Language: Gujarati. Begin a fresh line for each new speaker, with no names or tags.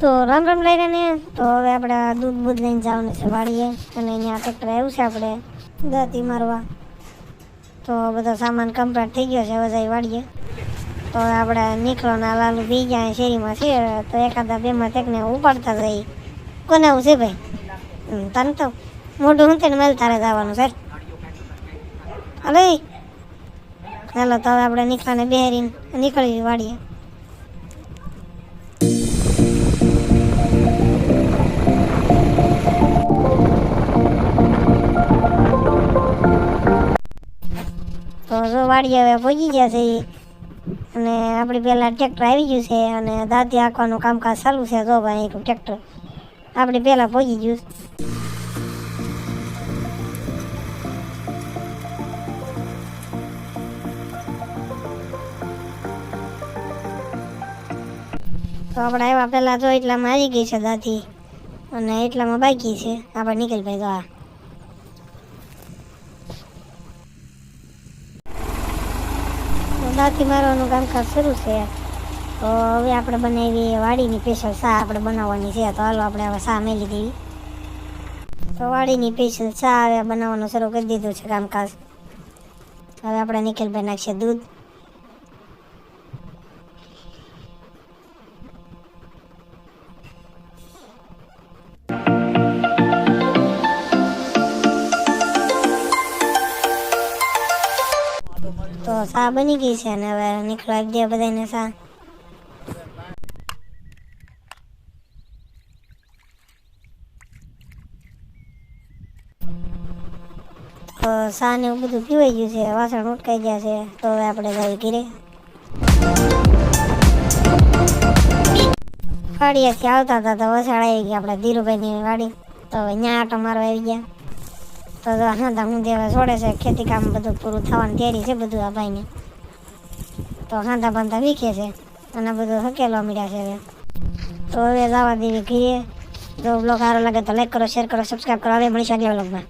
તો રામ રામ લઈ ને તો હવે આપણે દૂધ બૂધ લઈને જવાનું છે વાડીએ. અને અહીંયા ટ્રેક્ટર આવ્યું છે આપણે દાંતી મારવા. તો બધો સામાન કમ્પ્લીટ થઈ ગયો છે હવે જઈ વાડીએ. તો આપણે આપણે નીકળોના લાલુ બી ગયા શેરીમાં છે. તો એકાદા બેમાં તેકને ઉપાડતા જઈ. કોને આવું છે ભાઈ? તને તો મોઢું હું તેને મેલ તારે જવાનું સર હલે. ચાલો તો હવે આપણે નીકળાને બેહરીને નીકળી વાડીએ. વાડીએ હવે પહોંચી ગયા છે. અને આપણી પહેલાં ટ્રેક્ટર આવી ગયું છે અને દાંતી હાંકવાનું કામકાજ ચાલુ છે જો ભાઈ, એક ટ્રેક્ટર. આપણે પહેલાં પહોંચી ગયું. તો આપણે આવ્યા પહેલાં જો એટલામાં આવી ગઈ છે દાંતી. અને એટલામાં બાકી છે. આપણે નીકળી ભાઈ તો આ. દાંતી મારવાનું કામકાજ શરૂ છે. તો હવે આપણે બનાવી વાડીની સ્પેશિયલ ચા આપણે બનાવવાની છે. તો હાલો આપણે હવે ચા મેલી દેવી તો વાડીની સ્પેશિયલ ચા હવે બનાવવાનું શરૂ કરી દીધું છે કામકાજ. હવે આપણે નિખિલભાઈ નાખશે દૂધ. તો સા બની ગઈ છે અને હવે નીકળવા દે બધાને સા તો ચા ને એવું બધું પીવાઈ ગયું છે, વાસણ ઉટકાઈ ગયા છે, તો હવે આપણે જઈએ ઘીરે. વાડીએથી આવતા હતા તો વસાડ આવી ગયા આપણે ધીરુભાઈની વાડી. તો હવે ત્યાં આટો મારવા આવી ગયા. તો હાંધા હું હવે છોડે છે, ખેતી કામ બધું પૂરું થવાની તૈયારી છે બધું આ ભાઈને. તો હાંધા બાંધા વીખે છે, અને બધું હકેલવા મળ્યા છે તો હવે જવા દેવી ઘીરે. જો બ્લોગ સારો લાગે તો લાઈક કરો શેર કરો સબસ્ક્રાઈબ કરો. હવે મળીશું આગલા બ્લોગમાં